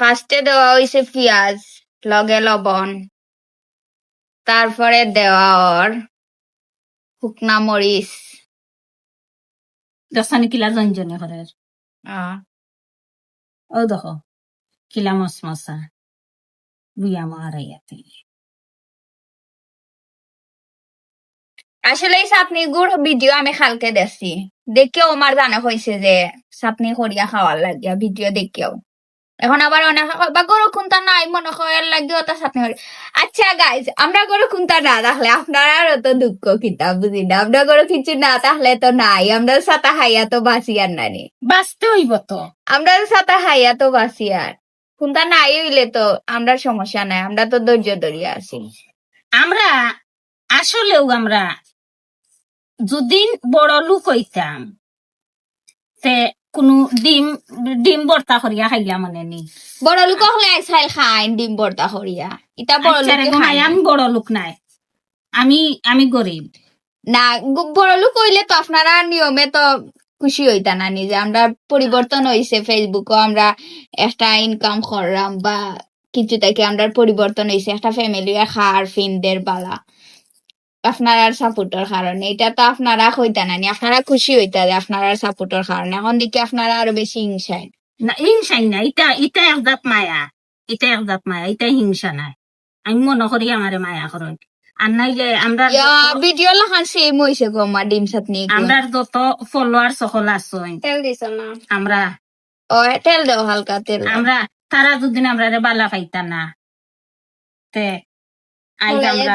ফার্স্টে দেওয়া হয়েছে পেঁয়াজ লগে লবণ। তারপরে দেওয়া ওর শুকনা মরিচ। দশানি কিলা জঞ্জনে আহ, ও দেখো কিলা মশমশা বুয়া মারাইয়াতে আসলে এই চাটনি গুড় ভিডিও আমি কালকে দেখছি। দেখেও আমার জানা হয়েছে যে চাটনি করিয়া খাওয়ার লাগিয়া ভিডিও দেখেও। এখন আবার অনেক বা গরু খুন্তা নাই মনে লাগিও তা চাটনি করি আচ্ছা গাইজ আমরা গরু খুন্তা না থাকলে আপনারা তো দুঃখ কিতা বুঝি না? আমরা গরু কিছু না থাকলে তো নাই আমরা সাতা হাইয়া তো বাঁচি আর নানি বাঁচতে হইব তো? আমরা সাতা হাইয়া তো বাঁচি আর। খুন্তা নাই হইলে তো আমরা সমস্যা নাই আমরা তো ধৈর্য ধরিয়া আছি। আমরা আসলেও আমরা যদি বড় লোক হইতাম তে কোনো ডিম ডিম বর্তা করিয়া খাইলা মানে নি। বড় লোক হলে চাইল খাইন ডিম বর্তা করিয়া ইটা বড় আচ্ছা লোকে না। আমি বড় লোক নাই। আমি আমি গরিব না বড় লোক হইলে তো আপনারা নিয়মে তো খুশি হইতা না নিজে আমরা পরিবর্তন হইছে ফেসবুকও আমরা একটা ইনকাম করলাম বা কিছু থেকে আমরা পরিবর্তন হইছে একটা ফ্যামিলি খার ফিনদের বালা। আপনারা সাপোর্টের কারণে। এটা তো আপনারা হইতা না নি, আপনারা খুশি হইতা যে আপনারা সাপোর্টের কারণে। এখন দিকে আপনারা আরও বেশি হিংসায়। না হিংসাই না ইটা ইটা একজাত মায়া। ইটা একজাত মায়া। ইটা হিংসা নাই। আমি মনে করি আমারে মায়া করেন। আর নাইলে আমরা ভিডিও লাখান সেম হইছে গো মা ডিম চাটনি আমরা যত ফলোয়ার সকল আছেন তেল দিছ না। আমরা ও তেল দাও হালকা তেল। আমরা তারা আমরা বালা পাইতা না। তে আমরা।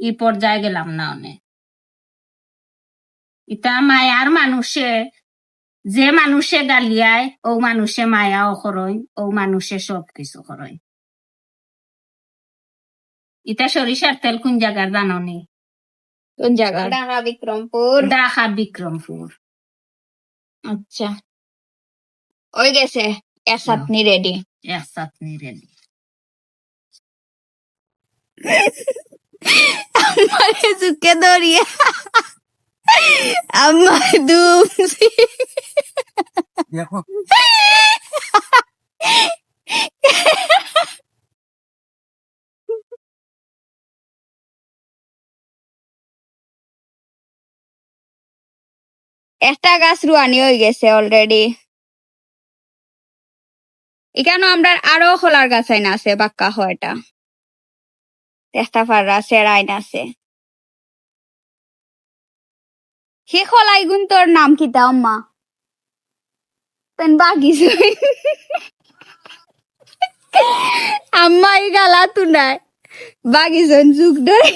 ই পর্যায়ে গেলাম না অনেক। ইটা মায়ার মানুষে যে মানুষে গালিয়ায় ও মানুষে মায়াও করয় ও মানুষে সব কিছু করয় ইটা সরিষার তেল কোন জায়গার জাননি? কোন জায়গা ঢাকা বিক্রমপুর। বিক্রমপুর। আচ্ছা। ওই গেছে এক চাটনি রেডি এক চাটনি রেডি চুকে ধরিয়া আমার দুমছি একটা গাছ রুয়ানি হয়ে গেছে অলরেডি এখানে আমরা আরও খোলার গাছ আইন আছে বাক্কা হয়টা চেষ্টা পাররা সেরাইন আছে সে খলাই গুণ তোর নাম কি তা আম্মা তেন বাগিস আম্মা এই গালা তু নাই বাগিজন যুগ ধরে